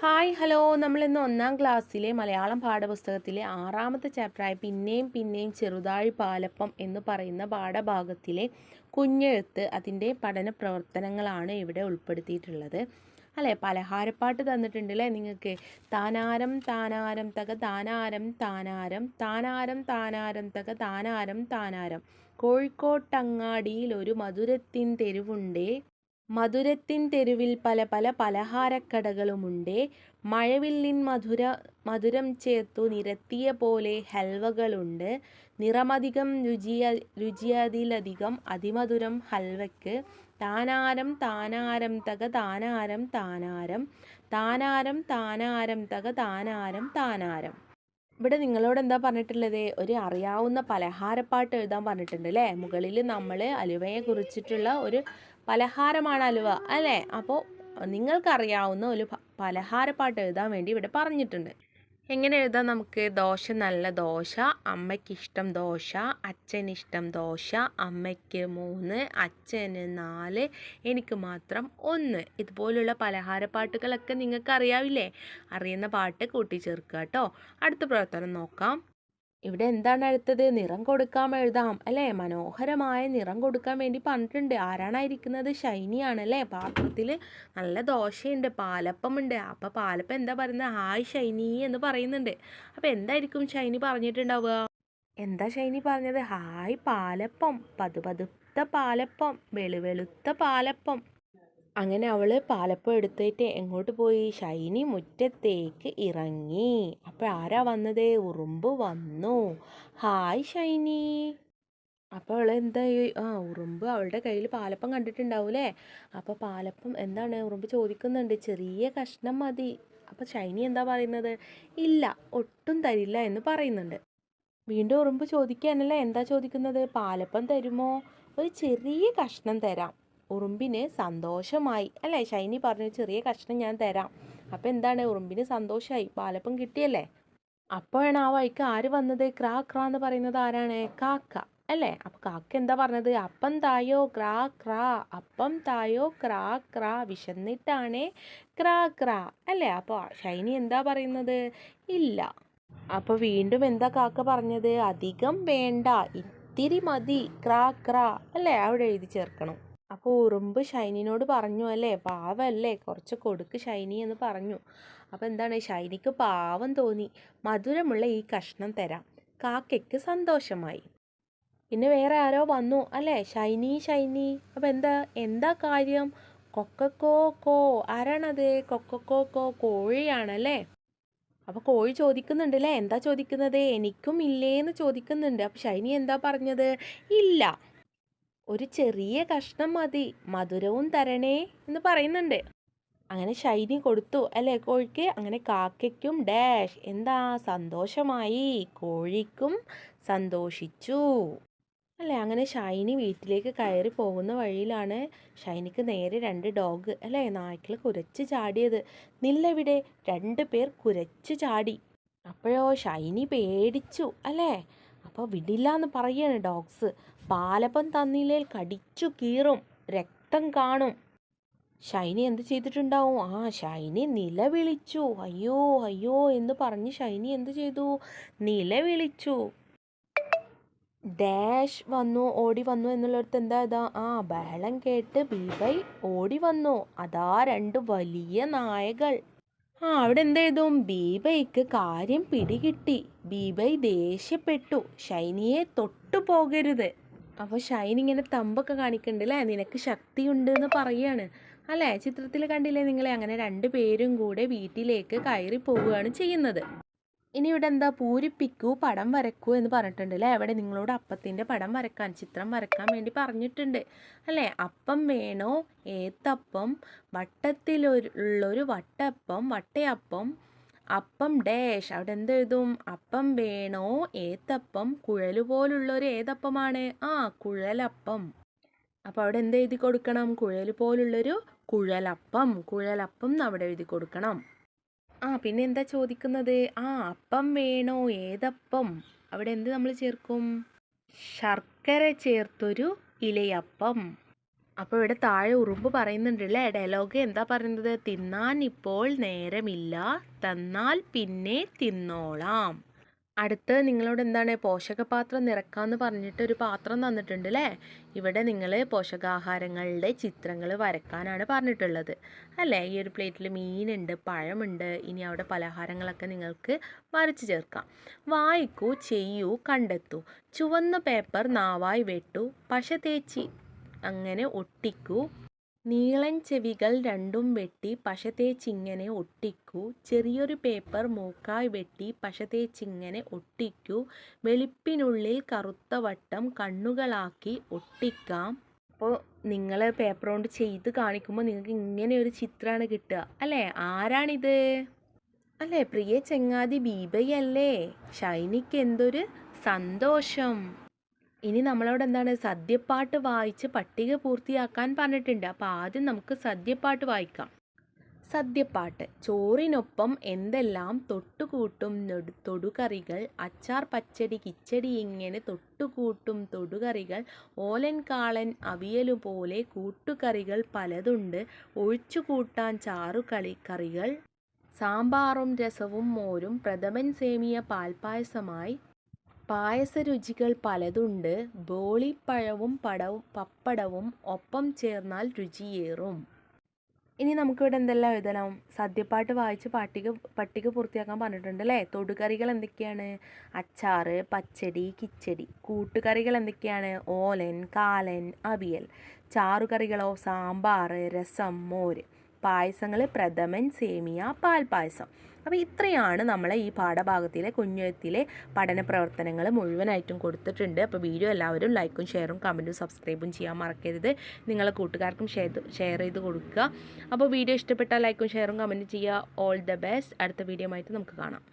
Hi hello. നമ്മൾ ഇന്ന് ഒന്നാം ക്ലാസ്സിലെ മലയാളം പാഠപുസ്തകത്തിലെ ആറാമത്തെ ചാപ്റ്ററായ പിന്നെയും പിന്നെയും ചെറുതാഴി പാലപ്പം എന്ന് പറയുന്ന പാഠഭാഗത്തിലെ കുഞ്ഞെഴുത്ത് അതിന്റെ പഠന പ്രവർത്തനങ്ങളാണ് ഇവിടെ ഉൾപ്പെടുത്തിയിട്ടുള്ളത്. അല്ലേ? പലഹാരപ്പാട്ട് തന്നിട്ടുണ്ടല്ലേ നിങ്ങൾക്ക്? താനാരം താനാരം തക താനാരം താനാരം താനാരം താനാരം തക താനാരം താനാരം. കോഴിക്കോട്ടങ്ങാടിയിൽ ഒരു മധുരത്തിൻ തെരുവുണ്ടേ? മധുരത്തിൻ തെരുവിൽ പല പല പലഹാരക്കടകളുമുണ്ട്. മഴവില്ലിൻ മധുര മധുരം ചേർത്തു നിരത്തിയ പോലെ ഹൽവകളുണ്ട്. നിറമധികം രുചിയ രുചിയതിലധികം അതിമധുരം ഹൽവയ്ക്ക്. താനാരം താനാരം തക താനാരം താനാരം. താനാരം താനാരം തക താനാരം താനാരം. ഇവിടെ നിങ്ങളോട് എന്താ പറഞ്ഞിട്ടുള്ളത്? ഒരു അറിയാവുന്ന പലഹാരപ്പാട്ട് എഴുതാൻ പറഞ്ഞിട്ടുണ്ട് അല്ലേ? മുകളിൽ നമ്മൾ അലുവയെ കുറിച്ചിട്ടുള്ള ഒരു പലഹാരമാണ് അലുവ അല്ലേ? അപ്പോൾ നിങ്ങൾക്കറിയാവുന്ന ഒരു പലഹാരപ്പാട്ട് എഴുതാൻ വേണ്ടി ഇവിടെ പറഞ്ഞിട്ടുണ്ട്. എങ്ങനെ എഴുതാം നമുക്ക്? ദോശ നല്ല ദോശ അമ്മയ്ക്കിഷ്ടം ദോശ അച്ഛനിഷ്ടം ദോശ അമ്മയ്ക്ക് മൂന്ന് അച്ഛന് നാല് എനിക്ക് മാത്രം ഒന്ന്. ഇതുപോലുള്ള പലഹാരപ്പാട്ടുകളൊക്കെ നിങ്ങൾക്ക് അറിയാവില്ലേ അറിയുന്ന പാട്ട് കൂട്ടിച്ചേർക്കുക കേട്ടോ. അടുത്ത പ്രവർത്തനം നോക്കാം. ഇവിടെ എന്താണ് അടുത്തത്? നിറം കൊടുക്കാം എഴുതാം. അല്ലേ? മനോഹരമായ നിറം കൊടുക്കാൻ വേണ്ടി പറഞ്ഞിട്ടുണ്ട്. ആരാണ് ഇരിക്കുന്നത് ഷൈനിയാണ് അല്ലേ? പാത്രത്തിൽ നല്ല ദോശയുണ്ട് പാലപ്പമുണ്ട്. അപ്പോൾ പാലപ്പം എന്താ പറയുന്നത്? ഹായ് ഷൈനി എന്ന് പറയുന്നുണ്ട്. അപ്പോൾ എന്തായിരിക്കും ഷൈനി പറഞ്ഞിട്ടുണ്ടാവുക? എന്താ ഷൈനി പറഞ്ഞത്? ഹായ് പാലപ്പം പതുപതുത്ത പാലപ്പം വെളുവെളുത്ത പാലപ്പം. അങ്ങനെ അവൾ പാലപ്പം എടുത്തിട്ട് എങ്ങോട്ട് പോയി? ഷൈനി മുറ്റത്തേക്ക് ഇറങ്ങി. അപ്പോൾ ആരാ വന്നത്? ഉറുമ്പ് വന്നു. Hi Shiny. അപ്പോൾ അവൾ എന്താ ഈ- ആ ഉറുമ്പ് അവളുടെ കയ്യിൽ പാലപ്പം കണ്ടിട്ടുണ്ടാവൂലേ? അപ്പോൾ പാലപ്പം എന്താണ്? ഉറുമ്പ് ചോദിക്കുന്നുണ്ട്. ചെറിയ കഷ്ണം മതി. അപ്പോൾ ഷൈനി എന്താ പറയുന്നത്? ഇല്ല ഒട്ടും തരില്ല എന്ന് പറയുന്നുണ്ട്. വീണ്ടും ഉറുമ്പ് ചോദിക്കുകയാണല്ലേ? എന്താ ചോദിക്കുന്നത്? പാലപ്പം തരുമോ? ഒരു ചെറിയ കഷ്ണം തരാം. ഉറുമ്പിന് സന്തോഷമായി. അല്ലേ? ഷൈനി പറഞ്ഞു ചെറിയ കഷ്ണം ഞാൻ തരാം. അപ്പം എന്താണ്? ഉറുമ്പിന് സന്തോഷമായി പാലപ്പം കിട്ടിയല്ലേ? അപ്പോഴാണ് ആ വഴിക്ക് ആര് വന്നത്? ക്രാ ക്രാ എന്ന് പറയുന്നത് ആരാണ്? കാക്ക. അല്ലേ? അപ്പം കാക്ക എന്താ പറഞ്ഞത്? അപ്പം തായോ ക്രാ ക്രാ അപ്പം തായോ ക്രാ ക്രാ വിശന്നിട്ടാണേ ക്രാ ക്രാ. അല്ലേ? അപ്പോൾ ഷൈനി എന്താ പറയുന്നത്? ഇല്ല. അപ്പോൾ വീണ്ടും എന്താ കാക്ക പറഞ്ഞത്? അധികം വേണ്ട ഇത്തിരി മതി ക്രാ ക്രാ. അല്ലേ? അവിടെ എഴുതി ചേർക്കണം. അപ്പോൾ ഉറുമ്പ് ഷൈനിനോട് പറഞ്ഞു അല്ലേ? പാവല്ലേ? കുറച്ച് കൊടുക്ക് ഷൈനി എന്ന് പറഞ്ഞു. അപ്പോൾ എന്താണ്? ഷൈനിക്ക് പാവം തോന്നി. മധുരമുള്ള ഈ കഷ്ണം തരാം. കാക്കയ്ക്ക് സന്തോഷമായി. പിന്നെ വേറെ ആരോ വന്നു അല്ലേ? ഷൈനി ഷൈനി. അപ്പോൾ എന്താ? എന്താ കാര്യം? കൊക്കക്കോ കോ. ആരാണത്? കൊക്കക്കോ കോ. കോഴിയാണല്ലേ അപ്പോൾ കോഴി ചോദിക്കുന്നുണ്ട് അല്ലേ? എന്താ ചോദിക്കുന്നത്? എനിക്കും ഇല്ലേന്ന് ചോദിക്കുന്നുണ്ട്. അപ്പോൾ ഷൈനി എന്താ പറഞ്ഞത്? ഇല്ല. ഒരു ചെറിയ കഷ്ണം മതി. മധുരവും തരണേ എന്ന് പറയുന്നുണ്ട്. അങ്ങനെ ഷൈനി കൊടുത്തു. അല്ലേ? കോഴിക്ക്? അങ്ങനെ കാക്കയ്ക്കും ഡാഷ്. എന്താ? സന്തോഷമായി. കോഴിക്കും സന്തോഷിച്ചു. അല്ലേ? അങ്ങനെ ഷൈനി വീട്ടിലേക്ക് കയറി പോകുന്ന വഴിയിലാണ് ഷൈനിക്ക് നേരെ രണ്ട് ഡോഗ് അല്ലേ? നായ്ക്കൾ കുരച്ച് ചാടിയത്. നില്ലവിടെ? രണ്ട് പേർ കുരച്ച് ചാടി. അപ്പോഴോ ഷൈനി പേടിച്ചു അല്ലേ? അപ്പോൾ വിടില്ല എന്ന് പറയാണ് ഡോഗ്സ്. പാലപ്പം തന്നില്ലേൽ കടിച്ചു കീറും രക്തം കാണും. ഷൈനി എന്ത് ചെയ്തിട്ടുണ്ടാവും? ആ ഷൈനി നിലവിളിച്ചു. അയ്യോ അയ്യോ എന്ന് പറഞ്ഞ് ഷൈനി എന്ത് ചെയ്തു? നിലവിളിച്ചു. ഡാഷ് വന്നു ഓടി വന്നു എന്നുള്ളിടത്ത് എന്താ ഇതാ? ആ ബഹളം കേട്ട് ബീബൈ ഓടി വന്നു. അതാ രണ്ട് വലിയ നായകൾ. ആ അവിടെ എന്ത് ചെയ്തു ബീബൈക്ക് കാര്യം പിടികിട്ടി. ബീബൈ ദേഷ്യപ്പെട്ടു. ഷൈനിയെ തൊട്ടു പോകരുത്. അപ്പോൾ ഷൈൻ ഇങ്ങനെ തമ്പൊക്കെ കാണിക്കുന്നുണ്ട് അല്ലേ നിനക്ക് ശക്തിയുണ്ട് എന്ന് പറയുകയാണ് അല്ലേ? ചിത്രത്തിൽ കണ്ടില്ലേ നിങ്ങളെ? അങ്ങനെ രണ്ട് പേരും കൂടെ വീട്ടിലേക്ക് കയറി പോവുകയാണ് ചെയ്യുന്നത്. ഇനി ഇവിടെ എന്താ? പൂരിപ്പിക്കൂ പടം വരക്കൂ എന്ന് പറഞ്ഞിട്ടുണ്ട് അല്ലേ? അവിടെ നിങ്ങളോട് അപ്പത്തിന്റെ പടം വരക്കാൻ ചിത്രം വരക്കാൻ വേണ്ടി പറഞ്ഞിട്ടുണ്ട് അല്ലേ? അപ്പം വേണോ? ഏത്തപ്പം വട്ടത്തിലൊരു വട്ടപ്പം വട്ടയപ്പം അപ്പം ഡാഷ്. അവിടെ എന്ത് എഴുതും? അപ്പം വേണോ? ഏത്തപ്പം കുഴൽ പോലുള്ളൊരു ഏതപ്പമാണ്? ആ കുഴലപ്പം. അപ്പോൾ അവിടെ എന്ത് എഴുതി കൊടുക്കണം? കുഴൽ പോലുള്ളൊരു കുഴലപ്പം. കുഴലപ്പം അവിടെ എഴുതി കൊടുക്കണം. ആ പിന്നെ എന്താ ചോദിക്കുന്നത്? ആ അപ്പം വേണോ? ഏതപ്പം? അവിടെ എന്ത് നമ്മൾ ചേർക്കും? ശർക്കര ചേർത്തൊരു ഇലയപ്പം. അപ്പോൾ ഇവിടെ താഴെ ഉറുമ്പ് പറയുന്നുണ്ടല്ലേ? ഡയലോഗ് എന്താ പറയുന്നത്? തിന്നാൻ ഇപ്പോൾ നേരമില്ല. തന്നാൽ പിന്നെ തിന്നോളാം. അടുത്ത് നിങ്ങളോട് എന്താണ് പോഷകപാത്രം നിറക്കാമെന്ന് പറഞ്ഞിട്ട് ഒരു പാത്രം തന്നിട്ടുണ്ട് അല്ലേ ഇവിടെ നിങ്ങൾ പോഷകാഹാരങ്ങളുടെ ചിത്രങ്ങൾ വരക്കാനാണ് പറഞ്ഞിട്ടുള്ളത്. അല്ലേ? ഈ ഒരു പ്ലേറ്റിൽ മീനുണ്ട് പഴമുണ്ട് ഇനി അവിടെ പലഹാരങ്ങളൊക്കെ നിങ്ങൾക്ക് വരച്ച് ചേർക്കാം. വായിക്കൂ ചെയ്യൂ കണ്ടെത്തൂ. ചുവന്ന പേപ്പർ നാവായി വെട്ടു പശ തേച്ചി അങ്ങനെ ഒട്ടിക്കൂ. നീളൻ ചെവികൾ രണ്ടും വെട്ടി പശ തേച്ചിങ്ങനെ ഒട്ടിക്കൂ. ചെറിയൊരു പേപ്പർ മൂക്കായി വെട്ടി പശ തേച്ചിങ്ങനെ ഒട്ടിക്കൂ. വെളുപ്പിനുള്ളിൽ കറുത്ത വട്ടം കണ്ണുകളാക്കി ഒട്ടിക്കാം. അപ്പോൾ നിങ്ങൾ പേപ്പർ കൊണ്ട് ചെയ്ത് കാണിക്കുമ്പോൾ നിങ്ങൾക്ക് ഇങ്ങനെ ഒരു ചിത്രമാണ് കിട്ടുക. അല്ലേ? ആരാണിത്? അല്ലേ? പ്രിയ ചങ്ങാതി ബീബയല്ലേ ഷൈനിക്ക് എന്തൊരു സന്തോഷം. ഇനി നമ്മളോട് എന്താണ് സദ്യപ്പാട്ട് വായിച്ച് പട്ടിക പൂർത്തിയാക്കാൻ പറഞ്ഞിട്ടുണ്ട്. അപ്പോൾ ആദ്യം നമുക്ക് സദ്യപ്പാട്ട് വായിക്കാം. സദ്യപ്പാട്ട്. ചോറിനൊപ്പം എന്തെല്ലാം തൊട്ടുകൂട്ടും തൊടുകറികൾ? അച്ചാർ പച്ചടി കിച്ചടി ഇങ്ങനെ തൊട്ടുകൂട്ടും തൊടുകറികൾ. ഓലൻ കാളൻ അവിയലു പോലെ കൂട്ടുകറികൾ പലതുണ്ട്. ഒഴിച്ചു കൂട്ടാൻ ചാറുകളി കറികൾ. സാമ്പാറും രസവും മോരും. പ്രഥമൻ സേമിയ പാൽപ്പായസമായി പായസരുചികൾ പലതുണ്ട്. ബോളിപ്പഴവും പടവും പപ്പടവും ഒപ്പം ചേർന്നാൽ രുചിയേറും. ഇനി നമുക്കിവിടെ എന്തെല്ലാം എഴുതണം? സദ്യപ്പാട്ട് വായിച്ച് പട്ടിക പട്ടിക പൂർത്തിയാക്കാൻ പറഞ്ഞിട്ടുണ്ട് അല്ലേ? തൊടുകറികൾ എന്തൊക്കെയാണ്? അച്ചാറ് പച്ചടി കിച്ചടി. കൂട്ടുകറികൾ എന്തൊക്കെയാണ്? ഓലൻ കാലൻ അവിയൽ. ചാറുകറികളോ? സാമ്പാർ രസം മോര്. പായസങ്ങൾ പ്രഥമൻ സേമിയ പാൽപ്പായസം അപ്പോൾ ഇത്രയാണ് നമ്മളെ ഈ പാഠഭാഗത്തിലെ കുഞ്ഞുത്തിലെ പഠന പ്രവർത്തനങ്ങൾ മുഴുവനായിട്ടും കൊടുത്തിട്ടുണ്ട്. അപ്പോൾ വീഡിയോ എല്ലാവരും ലൈക്കും ഷെയറും കമന്റും സബ്സ്ക്രൈബും ചെയ്യാൻ മറക്കരുത്. നിങ്ങളെ കൂട്ടുകാർക്കും ഷെയർ ഷെയർ ചെയ്ത് കൊടുക്കുക. അപ്പോൾ വീഡിയോ ഇഷ്ടപ്പെട്ടാൽ ലൈക്കും ഷെയറും കമന്റും ചെയ്യുക. ഓൾ ദ ബെസ്റ്റ് അടുത്ത വീഡിയോ ആയിട്ട് നമുക്ക് കാണാം.